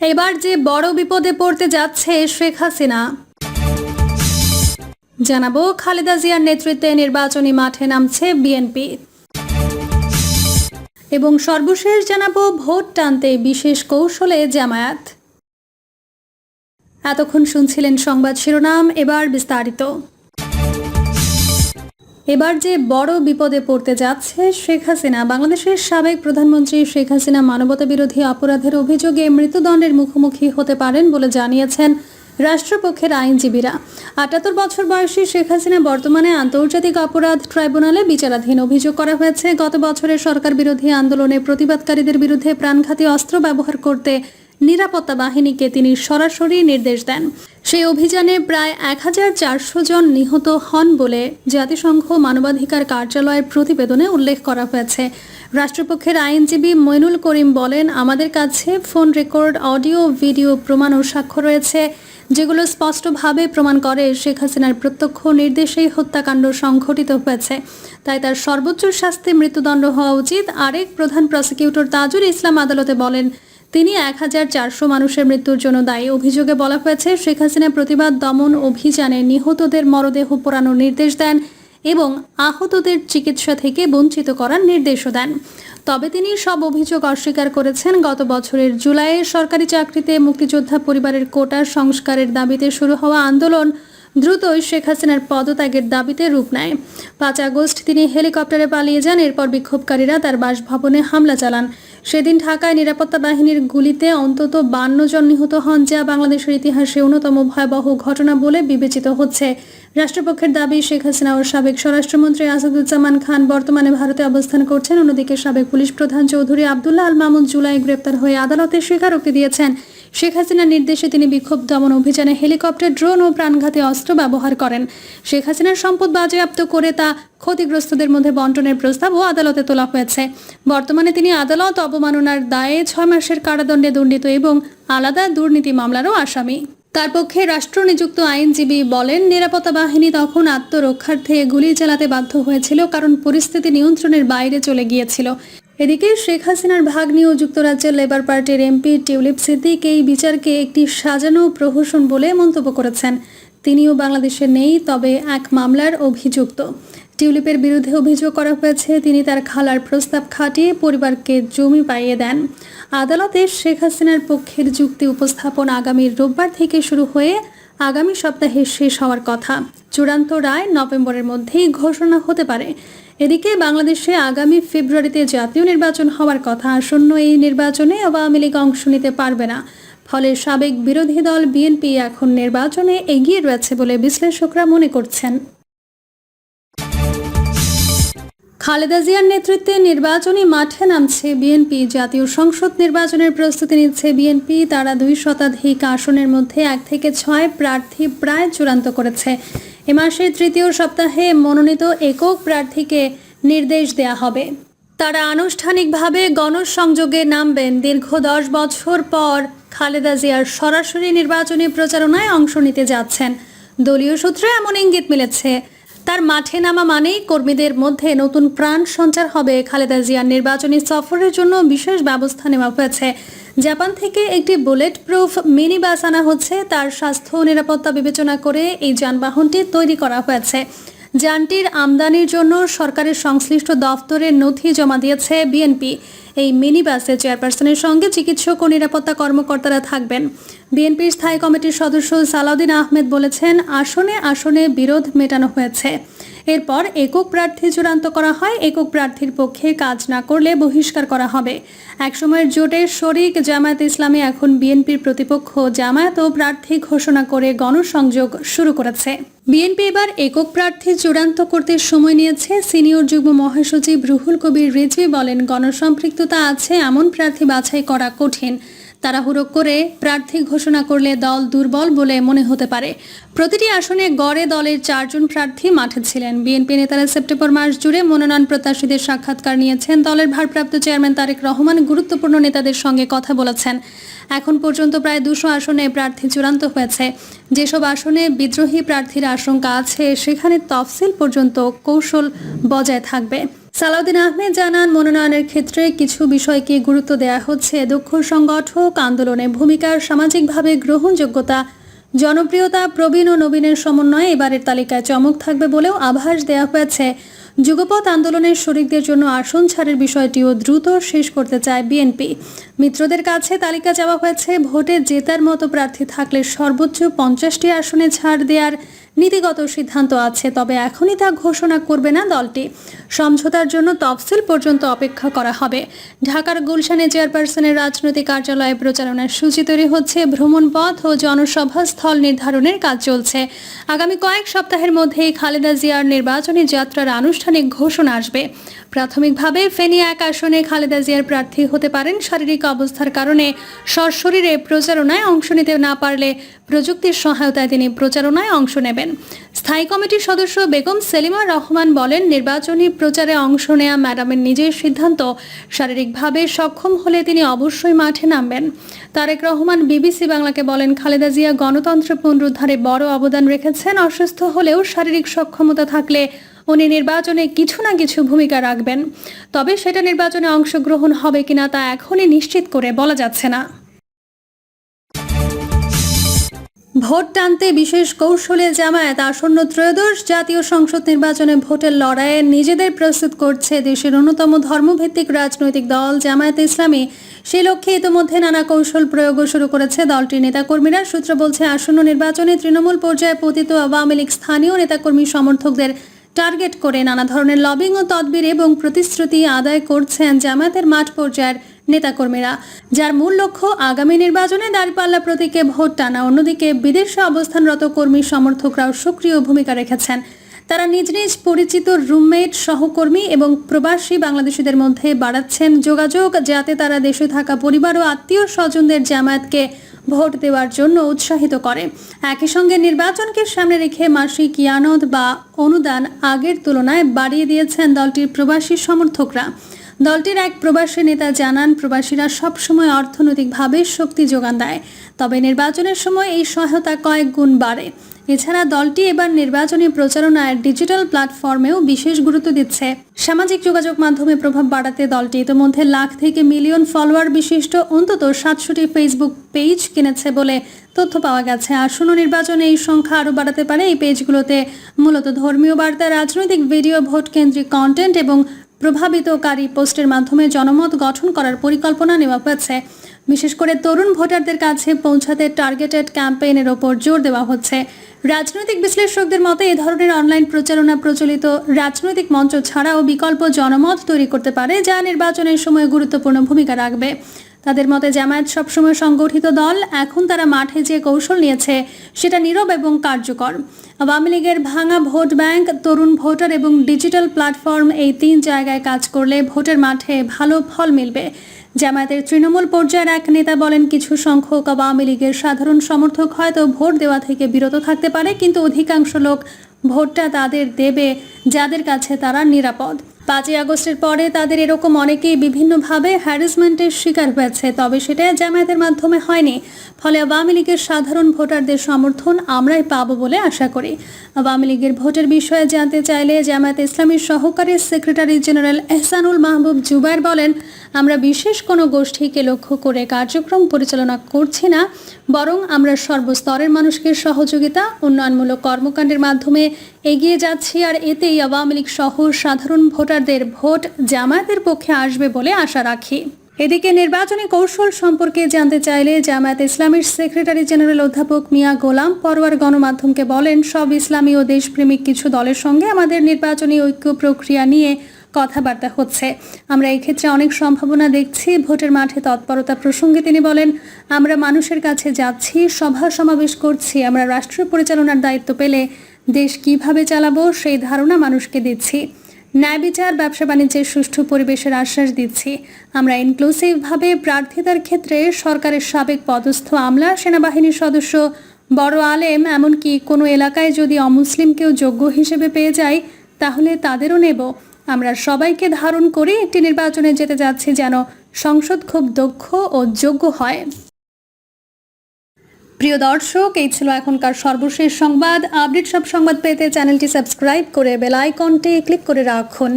এবার যে বড় বিপদে পড়তে যাচ্ছে শেখ হাসিনা। জানাব খালেদা জিয়ার নেতৃত্বে নির্বাচনী মাঠে নামছে বিএনপি। এবং সর্বশেষ জানাব ভোট টানতে বিশেষ কৌশলে জামায়াত। এতক্ষণ শুনছিলেন সংবাদ শিরোনাম, এবার বিস্তারিত। এবার যে বড় বিপদে পড়তে যাচ্ছে শেখ হাসিনা, বাংলাদেশের সাবেক প্রধানমন্ত্রী শেখ হাসিনা মানবতা বিরোধী অপরাধের অভিযোগে মৃত্যুদণ্ডের মুখোমুখি হতে পারেন বলে জানিয়েছেন রাষ্ট্রপক্ষের আইনজীবীরা। আটাত্তর বছর বয়সী শেখ হাসিনা বর্তমানে আন্তর্জাতিক অপরাধ ট্রাইব্যুনালে বিচারাধীন অভিযোগ করা হয়েছে। গত বছরের সরকার বিরোধী আন্দোলনে প্রতিবাদকারীদের বিরুদ্ধে প্রাণঘাতী অস্ত্র ব্যবহার করতে নিরাপত্তা বাহিনীকে তিনি সরাসরি নির্দেশ দেন। সেই অভিযানে প্রায় এক হাজার চারশো জন নিহত হন বলে জাতিসংঘ মানবাধিকার কার্যালয়ের প্রতিবেদনে উল্লেখ করা হয়েছে। রাষ্ট্রপক্ষের আইনজীবী মইনুল করিম বলেন, আমাদের কাছে ফোন রেকর্ড, অডিও, ভিডিও প্রমাণ ও সাক্ষ্য রয়েছে, যেগুলো স্পষ্টভাবে প্রমাণ করে শেখ হাসিনার প্রত্যক্ষ নির্দেশেই হত্যাকাণ্ড সংঘটিত হয়েছে। তাই তার সর্বোচ্চ শাস্তি মৃত্যুদণ্ড হওয়া উচিত। আরেক প্রধান প্রসিকিউটর তাজুল ইসলাম আদালতে বলেন তিনি এক হাজার চারশো মানুষের মৃত্যুর জন্য দায়ী অভিযোগে বলা হয়েছে, শেখ হাসিনা প্রতিবাদ দমন অভিযানে নিহতদের মরদেহ পোড়ানোর নির্দেশ দেন এবং আহতদের চিকিৎসা থেকে বঞ্চিত করার নির্দেশও দেন। তবে তিনি সব অভিযোগ অস্বীকার করেছেন। গত বছরের জুলাইয়ে সরকারি চাকরিতে মুক্তিযোদ্ধা পরিবারের কোটার সংস্কারের দাবিতে শুরু হওয়া আন্দোলন দ্রুতই শেখ হাসিনার পদত্যাগের দাবিতে রূপ নেয়। পাঁচ আগস্ট তিনি হেলিকপ্টারে পালিয়ে যান, এরপর বিক্ষোভকারীরা তার বাসভবনে হামলা চালান। সেদিন ঢাকায় নিরাপত্তা বাহিনীর গুলিতে অন্তত বান্ন জন নিহত হন, যা বাংলাদেশের ইতিহাসে অন্যতম ভয়াবহ ঘটনা বলে বিবেচিত হচ্ছে। রাষ্ট্রপক্ষের দাবি, শেখ হাসিনা ও সাবেক স্বরাষ্ট্রমন্ত্রী আসাদুজ্জামান খান বর্তমানে ভারতে অবস্থান করছেন। অন্যদিকে সাবেক পুলিশ প্রধান চৌধুরী আবদুল্লাহ আল মামুন জুলাই গ্রেপ্তার হয়ে আদালতে স্বীকারোক্তি দিয়েছেন। শেখ হাসিনার নির্দেশে তিনি বিক্ষোভ দমন অভিযানে হেলিকপ্টার, ড্রোন ও প্রাণঘাতী অস্ত্র ব্যবহার করেন। শেখ হাসিনার সম্পদ বাজেয়াপ্ত করে তা ক্ষতিগ্রস্তদের মধ্যে বন্টনের প্রস্তাবও আদালতে তোলা হয়েছে। বর্তমানে তিনি আদালত অবমাননার দায়ে ছয় মাসের কারাদণ্ডে দণ্ডিত এবং আলাদা দুর্নীতি মামলারও আসামি। তার পক্ষে রাষ্ট্র নিযুক্ত আইনজীবী বলেন, নিরাপত্তা বাহিনী তখন আত্মরক্ষার্থে গুলি চালাতে বাধ্য হয়েছিল কারণ পরিস্থিতি নিয়ন্ত্রণের বাইরে চলে গিয়েছিল। এদিকে শেখ হাসিনার ভাগ্নি ও যুক্তরাজ্যের লেবার পার্টির এমপি টিউলিপ সিদ্দিক এই বিচারকে একটি সাজানো প্রহসন বলে মন্তব্য করেছেন। তিনিও বাংলাদেশে নেই, তবে এক মামলার অভিযুক্ত। টিউলিপের বিরুদ্ধে অভিযোগ করা হয়েছে, তিনি তার খালার প্রস্তাব খাটিয়ে পরিবারকে জমি পাইয়ে দেন। আদালতে শেখ হাসিনার পক্ষের যুক্তি উপস্থাপন আগামী রোববার থেকে শুরু হয়ে আগামী সপ্তাহে শেষ হওয়ার কথা। চূড়ান্ত রায় নভেম্বরের মধ্যেই ঘোষণা হতে পারে। এদিকে বাংলাদেশে আগামী ফেব্রুয়ারিতে জাতীয় নির্বাচন হওয়ার কথা আসন্ন এই নির্বাচনে আওয়ামী লীগ অংশ নিতে পারবে না। ফলে সাবেক বিরোধী দল বিএনপি এখন নির্বাচনে এগিয়ে রয়েছে বলে বিশ্লেষকরা মনে করছেন। খালেদা জিয়ার নেতৃত্বে নির্বাচনী মাঠে নামছে বিএনপি। জাতীয় সংসদ নির্বাচনের প্রস্তুতি নিচ্ছে বিএনপি। তারা দুই শতাধিক আসনের মধ্যে এক থেকে ছয় প্রার্থী প্রায় চূড়ান্ত করেছে। এ মাসের তৃতীয় সপ্তাহে মনোনীত একক প্রার্থীকে নির্দেশ দেয়া হবে। তারা আনুষ্ঠানিকভাবে গণসংযোগে নামবেন। দীর্ঘ দশ বছর পর খালেদা জিয়ার সরাসরি নির্বাচনী প্রচারণায় অংশ নিতে যাচ্ছেন। দলীয় সূত্রে এমন ইঙ্গিত মিলেছে, তার মাঠে নামা মানেই কর্মীদের মধ্যে নতুন প্রাণ সঞ্চার হবে। খালেদা জিয়ার নির্বাচনী সফরের জন্য বিশেষ ব্যবস্থা নেওয়া হয়েছে। জাপান থেকে একটি বুলেট প্রুফ মিনি বাস আনা হচ্ছে। তার স্বাস্থ্য নিরাপত্তা বিবেচনা করে এই যানবাহনটি তৈরি করা হয়েছে। যানটির আমদানির জন্য সরকারের সংশ্লিষ্ট দফতরের নথি জমা দিয়েছে বিএনপি। এই মিনি বাসে চেয়ারপারসনের সঙ্গে চিকিৎসক ও নিরাপত্তা কর্মকর্তারা থাকবেন। বিএনপির স্থায়ী কমিটির সদস্য সালাউদ্দিন আহমেদ বলেছেন, আসনে আসনে বিরোধ মেটানো হয়েছে। এরপর একক প্রার্থী চূড়ান্ত করা হয়। একক প্রার্থীর পক্ষে কাজ না করলে বহিষ্কার করা হবে। একসময়ের জোটের শরিক জামায়াত ইসলামী এখন বিএনপির প্রতিপক্ষ জামায়াত ও প্রার্থী ঘোষণা করে গণসংযোগ শুরু করেছে। বিএনপি এবার একক প্রার্থী চূড়ান্ত করতে সময় নিয়েছে। সিনিয়র যুগ্ম মহাসচিব রুহুল কবির রিজভি বলেন, গণসম্পৃক্ততা আছে, এমন প্রার্থী বাছাই করা কঠিন। তাড়াহুড়ো করে প্রার্থী ঘোষণা করলে দল দুর্বল বলে মনে হতে পারে। প্রতিটি আসনে গড়ে দলের চারজন প্রার্থী মাঠে ছিলেন। বিএনপি নেতারা সেপ্টেম্বর মাস জুড়ে মনোনয়ন প্রত্যাশীদের সাক্ষাৎকার নিয়েছেন। দলের ভারপ্রাপ্ত চেয়ারম্যান তারেক রহমান গুরুত্বপূর্ণ নেতাদের সঙ্গে কথা বলেছেন। এখন পর্যন্ত প্রায় দুশো আসনে প্রার্থী চূড়ান্ত হয়েছে। যেসব আসনে বিদ্রোহী প্রার্থীর আশঙ্কা আছে, সেখানে তফসিল পর্যন্ত কৌশল বজায় থাকবে। সালাউদ্দিন আহমেদ জানান, মনোনয়নের ক্ষেত্রে কিছু বিষয়কে গুরুত্ব দেওয়া হচ্ছে। দক্ষ সংগঠক আন্দোলনে ভূমিকার সামাজিকভাবে গ্রহণযোগ্যতা, জনপ্রিয়তা, প্রবীণ ও নবীনের সমন্বয়ে এবারের তালিকায় চমক থাকবে বলেও আভাস দেওয়া হয়েছে। যুগপথ আন্দোলনের শরিকদের জন্য আসন ছাড়ের বিষয়টিও দ্রুত শেষ করতে চায় বিএনপি। মিত্রদের কাছে তালিকা চাওয়া হয়েছে, ভোটে জেতার মতো প্রার্থী থাকলে সর্বোচ্চ পঞ্চাশটি আসনে ছাড় দেওয়ার নীতিগত সিদ্ধান্ত আছে, তবে এখনই তা ঘোষণা করবে না দলটি। সমঝোতার জন্য তফসিল পর্যন্ত অপেক্ষা করা হবে। ঢাকার গুলশানে চেয়ারপারসনের রাজনৈতিক কার্যালয়ে প্রচারণার সূচি তৈরি হচ্ছে। ভ্রমণ পথ ও জনসভা স্থল নির্ধারণের কাজ চলছে। আগামী কয়েক সপ্তাহের মধ্যেই খালেদা জিয়ার নির্বাচনী যাত্রার আনুষ্ঠানিক ঘোষণা আসবে। প্রাথমিকভাবে ফেনী এক আসনে খালেদা জিয়ার প্রার্থী হতে পারেন। শারীরিক অবস্থার কারণে সশরীরে প্রচারণায় অংশ নিতে না পারলে প্রযুক্তির সহায়তায় তিনি প্রচারণায় অংশ নেবেন। স্থায়ী কমিটির সদস্য বেগম সেলিমা রহমান বলেন, নির্বাচনী প্রচারে অংশ নেয়া ম্যাডামের নিজের সিদ্ধান্ত। শারীরিকভাবে সক্ষম হলে তিনি অবশ্যই মাঠে নামবেন। তারেক রহমান বিবিসি বাংলাকে বলেন, খালেদা জিয়া গণতন্ত্র পুনরুদ্ধারে বড় অবদান রেখেছেন। অসুস্থ হলেও শারীরিক সক্ষমতা থাকলে উনি নির্বাচনে কিছু না কিছু ভূমিকা রাখবেন, তবে সেটা নির্বাচনে অংশগ্রহণ হবে কিনা তা এখনই নিশ্চিত করে বলা যাচ্ছে না। ভোট টানতে বিশেষ কৌশলে জামায়াত আসন্ন ত্রয়োদশ জাতীয় সংসদ নির্বাচনে ভোটের লড়াইয়ে নিজেদের প্রস্তুত করছে দেশের অন্যতম ধর্মভিত্তিক রাজনৈতিক দল জামায়াত ইসলামী। সে লক্ষ্যে ইতিমধ্যে নানা কৌশল প্রয়োগও শুরু করেছে দলটির নেতাকর্মীরা। সূত্র বলছে, আসন্ন নির্বাচনে তৃণমূল পর্যায়ে পতিত আওয়ামী লীগ স্থানীয় নেতাকর্মী সমর্থকদের টার্গেট করে নানা ধরনের লবিং ও তদবির এবং প্রতিশ্রুতি আদায় করছেন জামায়াতের মাঠ পর্যায়ের নেতাকর্মীরা, যার মূল লক্ষ্য আগামী নির্বাচনে দাঁড়িপাল্লা প্রতীকে ভোট টানা। অন্যদিকে বিদেশে অবস্থানরত কর্মী সমর্থকরাও সক্রিয় ভূমিকা রেখেছেন। তারা নিজ নিজ পরিচিত রুমমেট, সহকর্মী এবং প্রবাসী বাংলাদেশিদের মধ্যে বাড়াচ্ছেন যোগাযোগ, যাতে তারা দেশে থাকা পরিবার ও আত্মীয় স্বজনদের জামায়াতকে ভোট দেওয়ার জন্য উৎসাহিত করে। একই সঙ্গে নির্বাচনকে সামনে রেখে মাসিক ইয়ানদ বা অনুদান আগের তুলনায় বাড়িয়ে দিয়েছেন দলটির প্রবাসী সমর্থকরা। দলটির এক প্রবাসী নেতা জানান, প্রবাসীরা সবসময় অর্থনৈতিকভাবে শক্তি যোগান দেয়, তবে নির্বাচনের সময় এই সহায়তা কয়েক গুণ বাড়ে। এছাড়া দলটি এবার নির্বাচনী প্রচারণায় ডিজিটাল প্ল্যাটফর্মেও বিশেষ গুরুত্ব দিচ্ছে। সামাজিক যোগাযোগ মাধ্যমে প্রভাব বাড়াতে দলটি ইতিমধ্যে লাখ থেকে মিলিয়ন ফলোয়ার বিশিষ্ট, অন্তত সাতশোটি ফেসবুক পেজ কিনেছে বলে তথ্য পাওয়া গেছে। আসন্ন নির্বাচনে এই সংখ্যা আরও বাড়াতে পারে এই পেজগুলোতে। মূলত ধর্মীয় বার্তা রাজনৈতিক ভিডিও ভোট কেন্দ্রিক কন্টেন্ট এবং প্রভাবিতকারী পোস্টের মাধ্যমে জনমত গঠন করার পরিকল্পনা নেওয়া হয়েছে। বিশেষ করে তরুণ ভোটারদের কাছে পৌঁছাতে টার্গেটেড ক্যাম্পেইনের ওপর জোর দেওয়া হচ্ছে। রাজনৈতিক বিশ্লেষকদের মতে, এ ধরনের অনলাইন প্রচারণা প্রচলিত রাজনৈতিক মঞ্চ ছাড়াও বিকল্প জনমত তৈরি করতে পারে, যা নির্বাচনের সময় গুরুত্বপূর্ণ ভূমিকা রাখবে। তাদের মতে জামায়াত সবসময় সংগঠিত দল, এখন তারা মাঠে যে কৌশল নিয়েছে সেটা নীরব এবং কার্যকর। আওয়ামী লীগের ভাঙা ভোট ব্যাংক, তরুণ ভোটার এবং ডিজিটাল প্ল্যাটফর্ম এই তিন জায়গায় কাজ করলে ভোটের মাঠে ভালো ফল মিলবে। জামায়াতের তৃণমূল পর্যায়ের এক নেতা বলেন, কিছু সংখ্যক আওয়ামী লীগের সাধারণ সমর্থক হয়তো ভোট দেওয়া থেকে বিরত থাকতে পারে, কিন্তু অধিকাংশ লোক ভোটটা তাদের দেবে, যাদের কাছে তারা নিরাপদ। পাঁচই আগস্টের পরে তাদের এরকম অনেকেই বিভিন্নভাবে হ্যারাসমেন্টের শিকার হয়েছে, তবে সেটা জামায়াতের মাধ্যমে হয়নি। ফলে আওয়ামী লীগের সাধারণ ভোটারদের সমর্থন আমরাই পাবো বলে আশা করি। আওয়ামী লীগের ভোটের বিষয়ে জানতে চাইলে জামায়াত ইসলামীর সহকারী সেক্রেটারি জেনারেল এহসানুল মাহবুব জুবাইর বলেন আমরা বিশেষ কোনো গোষ্ঠীকে লক্ষ্য করে কার্যক্রম পরিচালনা করছি না, বরং আমরা সর্বস্তরের মানুষকে সহযোগিতা, উন্নয়নমূলক কর্মকাণ্ডের মাধ্যমে এগিয়ে যাচ্ছি আর এতেই আওয়ামী লীগ সহ সাধারণ ভোটারদের ভোট জামায়াতের পক্ষে আসবে বলে আশা রাখি। এদিকে নির্বাচনী কৌশল সম্পর্কে জানতে চাইলে জামায়াত ইসলামের সেক্রেটারি জেনারেল অধ্যাপক মিয়া গোলাম পরওয়ার গণমাধ্যমকে বলেন, সব ইসলামী ও দেশপ্রেমিক কিছু দলের সঙ্গে আমাদের নির্বাচনী ঐক্য প্রক্রিয়া নিয়ে কথাবার্তা হচ্ছে। আমরা এই ক্ষেত্রে অনেক সম্ভাবনা দেখছি। ভোটের মাঠে তৎপরতা প্রসঙ্গে তিনি বলেন, আমরা মানুষের কাছে যাচ্ছি, সভা সমাবেশ করছি, আমরা রাষ্ট্র পরিচালনার দায়িত্ব পেলে দেশ কীভাবে চালাবো সেই ধারণা মানুষকে দিচ্ছি। ন্যায় বিচার, ব্যবসা বাণিজ্যের সুষ্ঠু পরিবেশের আশ্বাস দিচ্ছি। আমরা ইনক্লুসিভভাবে প্রার্থিতার ক্ষেত্রে সরকারের সাবেক পদস্থ আমলা, সেনাবাহিনীর সদস্য, বড় আলেম, এমনকি কোনো এলাকায় যদি অমুসলিমকেও যোগ্য হিসেবে পেয়ে যায়, তাহলে তাদেরও নেব। আমরা সবাইকে ধারণ করে একটি নির্বাচনে যেতে যাচ্ছি যেন সংসদ খুব দক্ষ ও যোগ্য হয়। প্রিয় দর্শক, এই ছিল এখনকার সর্বশেষ সংবাদ। আপডেট সব সংবাদ পেতে চ্যানেলটি সাবস্ক্রাইব করে বেলাইকনটি ক্লিক করে রাখুন।